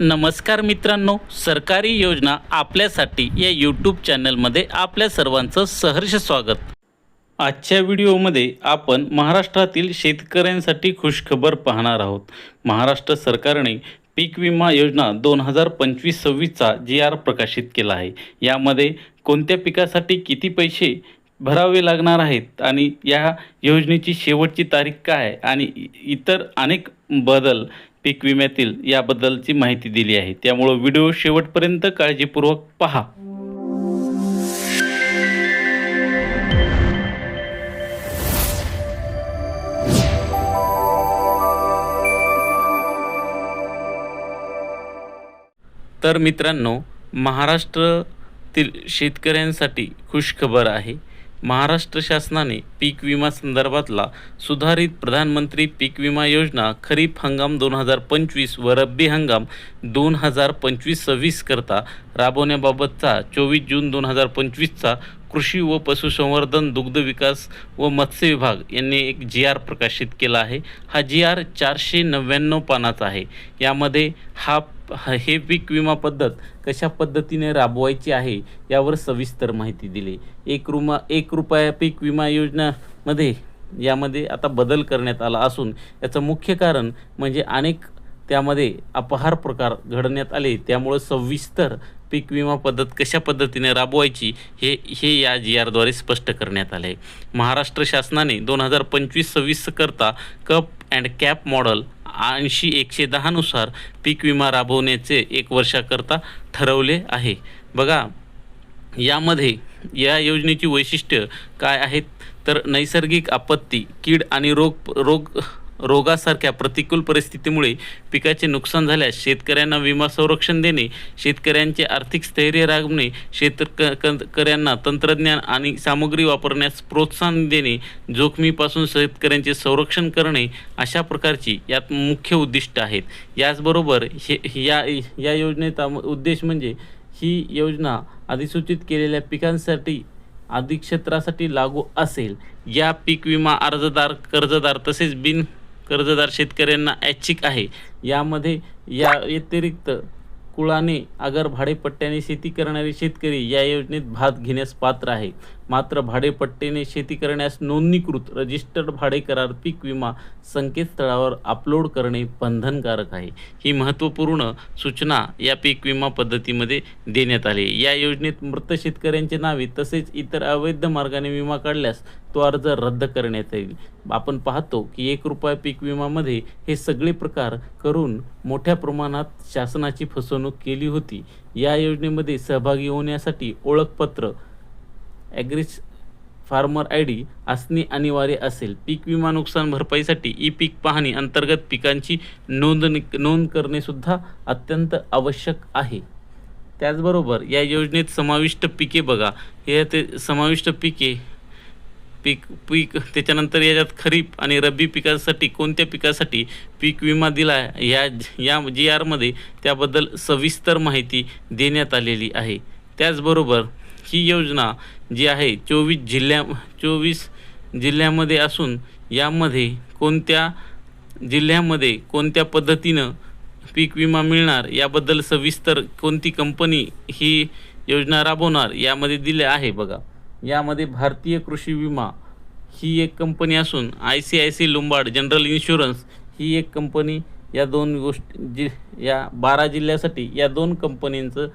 नमस्कार मित्रांनो सरकारी योजना आपल्यासाठी या यूट्यूब चॅनलमध्ये आपल्या सर्वांचं सहर्ष स्वागत. आजच्या व्हिडिओमध्ये आपण महाराष्ट्रातील शेतकऱ्यांसाठी खुशखबर पाहणार आहोत. महाराष्ट्र सरकारने पीक विमा योजना दोन हजार पंचवीस सव्वीसचा जी आर प्रकाशित केला आहे. यामध्ये कोणत्या पिकासाठी किती पैसे भरावे लागणार आहेत आणि या योजनेची शेवटची तारीख काय आहे आणि इतर अनेक बदल पीक विम्यातील याबद्दलची माहिती दिली आहे. त्यामुळं व्हिडिओ शेवटपर्यंत काळजीपूर्वक पहा. तर मित्रांनो महाराष्ट्रातील शेतकऱ्यांसाठी खुशखबर आहे. महाराष्ट्र शासनाने पीक विमा संदर्भातला सुधारित प्रधानमंत्री पीक विमा योजना खरीप हंगाम दोन हजार पंचवीस व रब्बी हंगाम दोन हजार पंचवीस सव्वीस करता राबवण्याबाबतचा चोवीस जून दोन हजार पंचवीसचा कृषी व पशुसंवर्धन दुग्ध विकास व मत्स्य विभाग यांनी एक जी आर प्रकाशित केला आहे. हा जी आर चारशे नव्याण्णव पानाचा आहे. यामध्ये हा हे पीक विमा पद्धत कशा पद्धतीने राबवायची आहे यावर सविस्तर माहिती दिली. एक रुमा एक रुपया पीक विमा योजनामध्ये यामध्ये आता बदल करण्यात आला असून याचं मुख्य कारण म्हणजे अनेक त्यामध्ये अपहार प्रकार घडण्यात आले. त्यामुळं सविस्तर पीक विमा पद्धत कशा पद्धतीने राबवायची हे हे या जी आरद्वारे स्पष्ट करण्यात आले आहे महाराष्ट्र शासनाने दोन हजार पंचवीस सव्वीस करता कप अँड कॅप मॉडेल ऐंशी एकशे दहानुसार पीक विमा राबवण्याचे एक वर्षाकरता ठरवले आहे. बघा यामध्ये या योजनेची वैशिष्ट्य काय आहेत? तर नैसर्गिक आपत्ती कीड आणि रोग रोग रोगासारख्या प्रतिकूल परिस्थितीमुळे पिकाचे नुकसान झाल्यास शेतकऱ्यांना विमा संरक्षण देणे शेतकऱ्यांचे आर्थिक स्थैर्य राखणे शेतकऱ्यांना तंत्रज्ञान आणि सामग्री वापरण्यास प्रोत्साहन देणे जोखमीपासून शेतकऱ्यांचे संरक्षण करणे अशा प्रकारची यात मुख्य उद्दिष्ट आहेत. याचबरोबर हे या या योजनेचा उद्देश म्हणजे ही योजना अधिसूचित केलेल्या पिकांसाठी अधिक क्षेत्रासाठी लागू असेल. या पीक विमा अर्जदार कर्जदार तसेच बिन कर्जदार शेतकऱ्यांना ऐच्छिक आहे. यामध्ये या व्यतिरिक्त कुळाने आगर भाडेपट्ट्याने शेती करणारे शेतकरी या योजनेत भाग घेण्यास पात्र आहे. मात्र भाडेपट्टेने शेती करण्यास नोंदणीकृत रजिस्टर्ड भाडे करार पीक विमा संकेतस्थळावर अपलोड करणे बंधनकारक आहे. ही महत्त्वपूर्ण सूचना या पीक विमा पद्धतीमध्ये देण्यात आली. या योजनेत मृत शेतकऱ्यांचे नावे तसेच इतर अवैध मार्गाने विमा काढल्यास तो अर्ज रद्द करण्यात येईल. आपण पाहतो की एक रुपया पीक विमामध्ये हे सगळे प्रकार करून मोठ्या प्रमाणात शासनाची फसवणूक केली होती. या योजनेमध्ये सहभागी होण्यासाठी ओळखपत्र ॲग्रिस फार्मर आय डी असणे अनिवार्य असेल. पीक विमा नुकसान भरपाईसाठी ई पीक पाहणी अंतर्गत पिकांची नोंदणी नोंद करणेसुद्धा अत्यंत आवश्यक आहे. त्याचबरोबर या योजनेत समाविष्ट पिके बघा. हे ते समाविष्ट पिके पीक पीक त्याच्यानंतर याच्यात खरीप आणि रब्बी पिकासाठी कोणत्या पिकासाठी पीक विमा दिला या या जी आरमध्ये त्याबद्दल सविस्तर माहिती देण्यात आलेली आहे. त्याचबरोबर ही योजना जी आहे चोवीस जिल्ह्या चोवीस जिल्ह्यामध्ये असून यामध्ये कोणत्या जिल्ह्यामध्ये कोणत्या पद्धतीनं पीक विमा मिळणार याबद्दल सविस्तर कोणती कंपनी ही योजना राबवणार यामध्ये दिले आहे बघा. यामध्ये भारतीय कृषी विमा ही एक कंपनी असून I C I C Lombard general insurance ही एक कंपनी या दोन गोष्टी जी या बारा जिल्ह्यासाठी या दोन कंपनींचं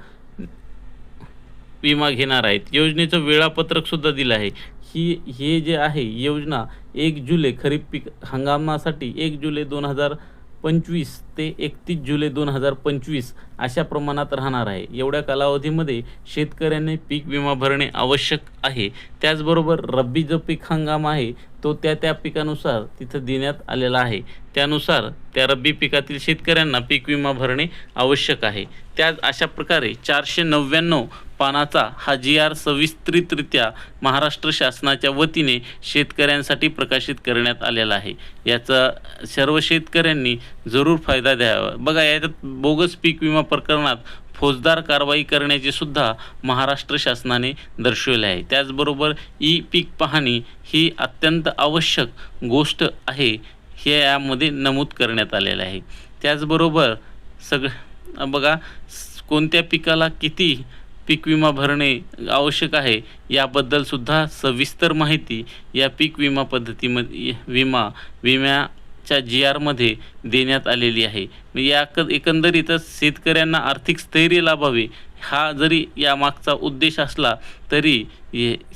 विमा घेणार आहेत. योजनेचं वेळापत्रकसुद्धा दिलं आहे. ही हे जे आहे योजना एक जुलै खरीप पीक हंगामासाठी एक जुलै दोन हजार पंचवीस ते एकतीस जुलै दोन हजार पंचवीस अशा प्रमाणात राहणार आहे. एवढ्या कालावधीमध्ये शेतकऱ्याने पीक विमा भरणे आवश्यक आहे. त्याचबरोबर रब्बी जो पीक हंगाम आहे तो त्या त्या पिकानुसार तिथं देण्यात आलेला आहे. त्यानुसार त्या रब्बी पिकातील शेतकऱ्यांना पीक विमा भरणे आवश्यक आहे. त्या अशा प्रकारे चारशे नव्याण्णव पानाचा हा जी आर सविस्तृतरित्या महाराष्ट्र शासनाच्या वतीने शेतकऱ्यांसाठी प्रकाशित करण्यात आलेला आहे. याचा सर्व शेतकऱ्यांनी जरूर फायदा द्यावा. बघा याच्यात बोगस पीक विमा प्रकरणात फौजदार कारवाई करण्याचे सुद्धा महाराष्ट्र शासनाने दर्शवले आहे. त्याचबरोबर ई पीक पाहणी ही अत्यंत आवश्यक गोष्ट आहे हे यामध्ये नमूद करण्यात आलेलं आहे. त्याचबरोबर सग बघा कोणत्या पिकाला किती पीक विमा भरणे आवश्यक आहे याबद्दल सुद्धा सविस्तर माहिती या पीक विमा पद्धतीमध्ये विमा विम्याच्या जी आरमध्ये देण्यात आलेली आहे. म्हणजे या क एकंदरीतच शेतकऱ्यांना आर्थिक स्थैर्य लाभावे हा जरी यामागचा उद्देश असला तरी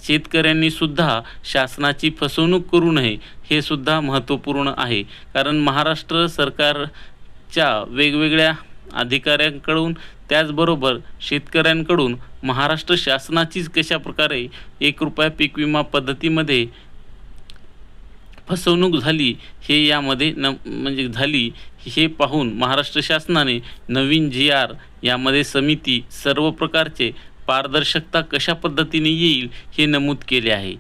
शेतकऱ्यांनी सुद्धा शासनाची फसवणूक करू नये हे सुद्धा महत्त्वपूर्ण आहे. कारण महाराष्ट्र सरकारच्या वेगवेगळ्या अधिकाऱ्यांकडून त्याचबरोबर शेतकऱ्यांकडून महाराष्ट्र शासनाचीच कशा प्रकारे एक रुपया पीक विमा पद्धतीमध्ये फसवणूक झाली हे यामध्ये न म्हणजे झाली हे पाहून महाराष्ट्र शासनाने नवीन जी आर यामध्ये समिती सर्व प्रकारचे पारदर्शकता कशा पद्धतीने येईल हे नमूद केले आहे.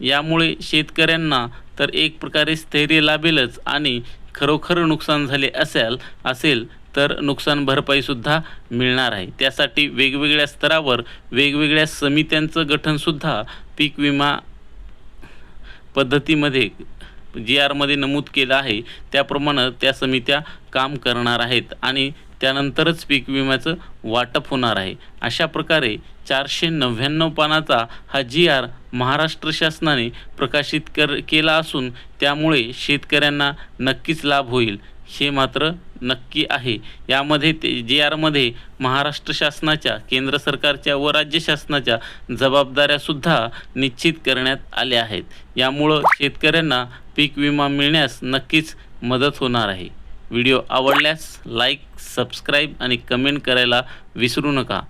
यामुळे शेतकऱ्यांना तर एक प्रकारे स्थैर्य लाभेलच आणि खरोखर नुकसान झाले असेल असेल तर नुकसान भरपाईसुद्धा मिळणार आहे. त्यासाठी वेगवेगळ्या स्तरावर वेगवेगळ्या समित्यांचं गठनसुद्धा पीक विमा पद्धतीमध्ये जी आरमध्ये नमूद केलं आहे त्याप्रमाणे त्या समित्या काम करणार आहेत. आणि त्यानंतरच पीक विम्याचं वाटप होणार आहे. अशा प्रकारे चारशे नव्याण्णव पानाचा हा जी आर महाराष्ट्र शासनाने प्रकाशित कर केला असून त्यामुळे शेतकऱ्यांना नक्कीच लाभ होईल. हे मात्र नक्की आहे. यामध्ये ते जी आरमध्ये महाराष्ट्र शासनाच्या केंद्र सरकारच्या व राज्य शासनाच्या जबाबदाऱ्यासुद्धा निश्चित करण्यात आल्या आहेत. यामुळं शेतकऱ्यांना पीक विमा मिळण्यास नक्कीच मदत होणार आहे. व्हिडिओ आवडल्यास लाईक सबस्क्राईब आणि कमेंट करायला विसरू नका.